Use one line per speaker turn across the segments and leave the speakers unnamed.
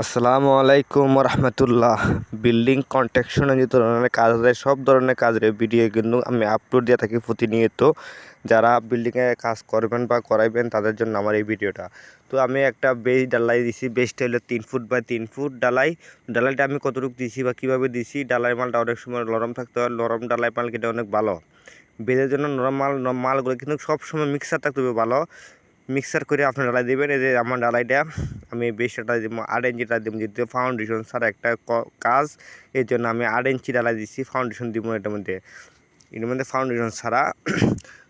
আসসালামু আলাইকুম রহমতুল্লাহ বিল্ডিং কন্ট্রাকশনে যে ধরনের কাজ আছে, সব ধরনের কাজের ভিডিও কিন্তু আমি আপলোড দিয়ে থাকি প্রতিনিয়ত। যারা বিল্ডিংয়ে কাজ করবেন বা করাইবেন, তাদের জন্য আমার এই ভিডিওটা। তো আমি একটা বেস ডালাই দিছি। বেসটা হলো তিন ফুট বাই তিন ফুট ডালাই। ডালাইটা আমি কতটুকু দিছি বা কীভাবে দিছি? ডালাই মালটা অনেক সময় নরম থাকতে হয়। নরম ডালাই মাল কেটে অনেক ভালো। বেদের জন্য নরম মাল মালগুলো কিন্তু সব সময় মিক্সার থাকতে হবে ভালো। মিক্সার করে আপনার ডালাই দেবেন। এই যে আমার ডালাইটা, আমি বেশ ডালাই দেবো আট ইঞ্চি ডালাই দেবো যেহেতু ফাউন্ডেশন ছাড়া একটা কাজ এর জন্য আমি আট ইঞ্চি ডালাই দিচ্ছি ফাউন্ডেশন দিব এটার মধ্যে। এটার মধ্যে ফাউন্ডেশন ছাড়া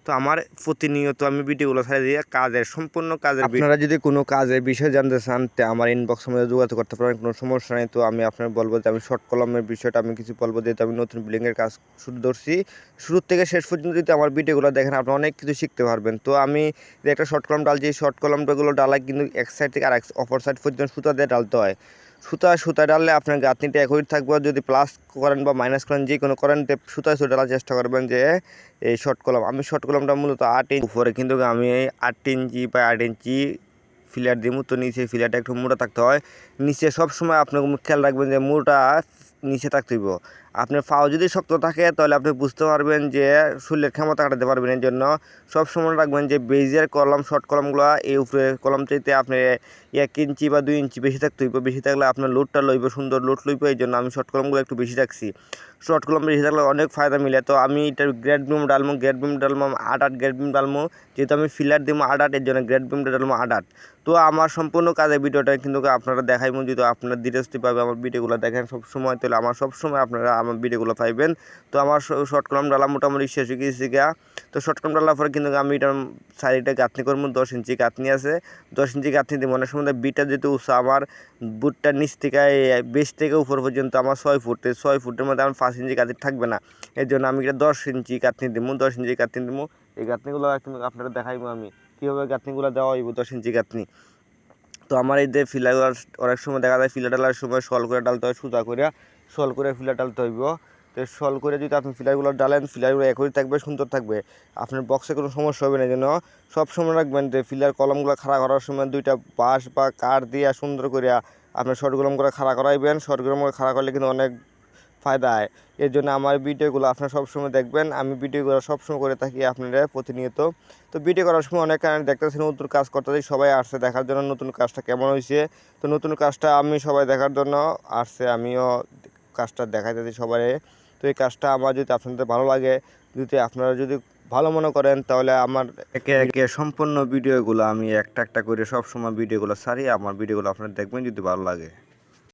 তো আমার প্রতিনিয়ত আমি ভিডিওগুলো ছাড়া দিয়ে কাজের, সম্পূর্ণ কাজের আপনারা যদি কোনো কাজের বিষয়ে জানতে চান, তো আমার ইনবক্সের মধ্যে যোগাযোগ করতে পারেন, কোনো সমস্যা নেই। তো আমি আপনার বলব যে আমি শর্ট কলমের বিষয়টা আমি কিছু বলব, যেহেতু আমি নতুন বিল্ডিংয়ের কাজ শুরু ধরছি। শুরু থেকে শেষ পর্যন্ত যদি আমার ভিডিওগুলো দেখেন, আপনি অনেক কিছু শিখতে পারবেন। তো আমি যে একটা শর্ট কলম ডালছি শর্ট কলমটাগুলো ডালাই কিন্তু এক সাইড থেকে আর এক অপর সাইড পর্যন্ত সুতা দিয়ে ডালতে হয়। সুতা সুতা ডাললে আপনার গাঁথনিটা একই থাকবে। যদি প্লাস করেন বা মাইনাস করেন, যে কোনো করেন সুতা সুতা ডালার চেষ্টা করবেন যে এই শর্ট কলম। আমি শর্ট কলমটা মূলত আট ইঞ্চ উপরে, কিন্তু আমি আট ইঞ্চি বা আট ইঞ্চি ফিলার দিই তো নিচে ফিলারটা একটু মোটা থাকতে হয়। নিচে সবসময় আপনার খেয়াল রাখবেন যে মোটা নিচে থাকতে হইব। আপনার পাও যদি শক্ত থাকে, তাহলে আপনি বুঝতে পারবেন যে শরীরের ক্ষমতা কাটাতে পারবেন এর জন্য। সব সময় রাখবেন যে বেজের কলম, শর্ট কলমগুলো, এই উপরে কলম চাইতে আপনি এক ইঞ্চি বা দুই ইঞ্চি বেশি থাকতে হইব। বেশি থাকলে আপনার লোডটা লইব, সুন্দর লোড লইব, এই জন্য আমি শর্ট কলমগুলো একটু বেশি রাখছি। শর্ট কলম বেশি থাকলে অনেক ফায়দা মিলে। তো আমি এটার গ্রেড বিম ডালমো, গ্রেড বিম ডালমো, আট আট গ্রেড বিম ডালমো, যেহেতু আমি ফিলার দিব আট আট, এর জন্য গ্রেড বিমটা ডালমো আট আট। তো আমার সম্পূর্ণ কাজের ভিডিওটা কিন্তু আপনারা দেখাইবো, যদি আপনার ধীরস্থিরভাবে আমার ভিডিওগুলো দেখেন সব সময়, তাহলে আমার সব সময় আপনারা আমার ভিডিওগুলো পাইবেন। তো আমার শর্ট কলম ডালা মোটামুটি শেষ হয়ে গেছে গা তো শর্ট কলম ডালার পরে কিন্তু আমি এটা সাইডে গাঁথনি করব, দশ ইঞ্চি গাঁথনি আছে। দশ ইঞ্চি গাঁথনি দিব অনেক সময় বিটা যেহেতু উৎসাহ আমার বুটটার নিচ থেকে বেশ থেকে উপর পর্যন্ত আমার ছয় ফুট ছয় ফুটের মধ্যে আমার পাঁচ ইঞ্চি গাঁথনি থাকবে না। এর জন্য আমি এটা দশ ইঞ্চি গাঁথনি দিব দশ ইঞ্চি গাঁথনি দিব এই গাঁথনিগুলো কিন্তু আপনারা দেখাইবো আমি। কীভাবে গাঁথনিগুলো দেওয়া হইব, দশ ইঞ্চি গাঁথনি। তো আমার এই যে ফিলাগুলো অনেক সময় দেখা যায় ফিলা ডালার সময় সল করে ডালতে হয়, সুতা করে শল করে ফিলার ডালতে হইব। তো শল করে যদি আপনি ফিলারগুলো ডালেন, ফিলারগুলো একই থাকবে, সুন্দর থাকবে। আপনার বক্সে কোনো সমস্যা হবে না এই জন্য সব সময় রাখবেন যে ফিলার কলমগুলো খাড়া করার সময় দুইটা বাঁশ বা কাঠ দিয়ে সুন্দর করে আপনার শর্ট কলম করে খাড়া করাইবেন। শর্ট কলম করে খাড়া করলে কিন্তু অনেক ফায়দা হয়। এর জন্য আমার ভিডিওগুলো আপনারা সবসময় দেখবেন। আমি ভিডিওগুলো সবসময় করে থাকি আপনারা প্রতিনিয়ত। তো ভিডিও করার সময় অনেক কারণে দেখতেছি নতুন কাজ করতেছি, সবাই আসছে দেখার জন্য নতুন কাজটা কেমন হয়েছে তো নতুন কাজটা আমি সবাই দেখার জন্য আসছে, আমিও কাজটা দেখাইতেছি সবাই তো এই কাজটা আমার যদি আপনাদের ভালো লাগে, যদি আপনারা যদি ভালো মনে করেন, তাহলে আমার একে একে সম্পূর্ণ ভিডিওগুলো আমি একটা একটা করে সব সময় ভিডিওগুলো সারি আমার ভিডিওগুলো আপনারা দেখবেন যদি ভালো লাগে।